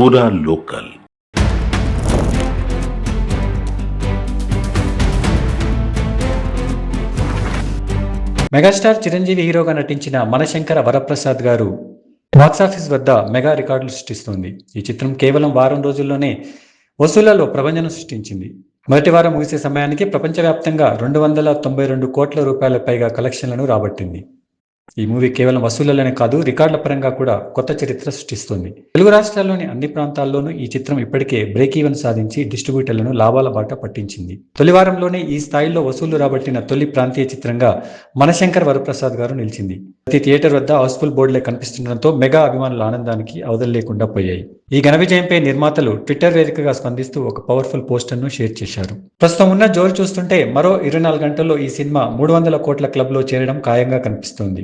పూరా local megastar Chiranjeevi హీరోగా నటించిన మనశంకర వరప్రసాద్ గారు బాక్సాఫీస్ వద్ద మెగా రికార్డులు సృష్టిస్తోంది. ఈ చిత్రం కేవలం వారం రోజుల్లోనే వసూళ్ళలో ప్రభంజనం సృష్టించింది. మొదటి వారం ముగిసే సమయానికి ప్రపంచవ్యాప్తంగా రెండు వందల తొంభై రెండు కోట్ల రూపాయల పైగా కలెక్షన్లను రాబట్టింది. ఈ మూవీ కేవలం వసూళ్ళలోనే కాదు రికార్డుల పరంగా కూడా కొత్త చరిత్ర సృష్టిస్తుంది. తెలుగు రాష్ట్రాల్లోని అన్ని ప్రాంతాల్లోనూ ఈ చిత్రం ఇప్పటికే బ్రేక్ ఈవెన్ సాధించి డిస్ట్రిబ్యూటర్లను లాభాల బాట పట్టించింది. తొలి వారంలోనే ఈ స్థాయిలో వసూళ్ళు రాబట్టిన తొలి ప్రాంతీయ చిత్రంగా మనశంకర్ వరప్రసాద్ గారు నిలిచింది. ప్రతి థియేటర్ వద్ద హౌస్ఫుల్ బోర్డులే కనిపిస్తుండటంతో మెగా అభిమానుల ఆనందానికి అవధులు లేకుండా పోయాయి. ఈ ఘన విజయంపై నిర్మాతలు ట్విట్టర్ వేదికగా స్పందిస్తూ ఒక పవర్ఫుల్ పోస్టర్ను షేర్ చేశారు. ప్రస్తుతం ఉన్న జోరు చూస్తుంటే మరో ఇరవై నాలుగు గంటల్లో ఈ సినిమా మూడు వందల కోట్ల క్లబ్లో చేరడం ఖాయంగా కనిపిస్తోంది.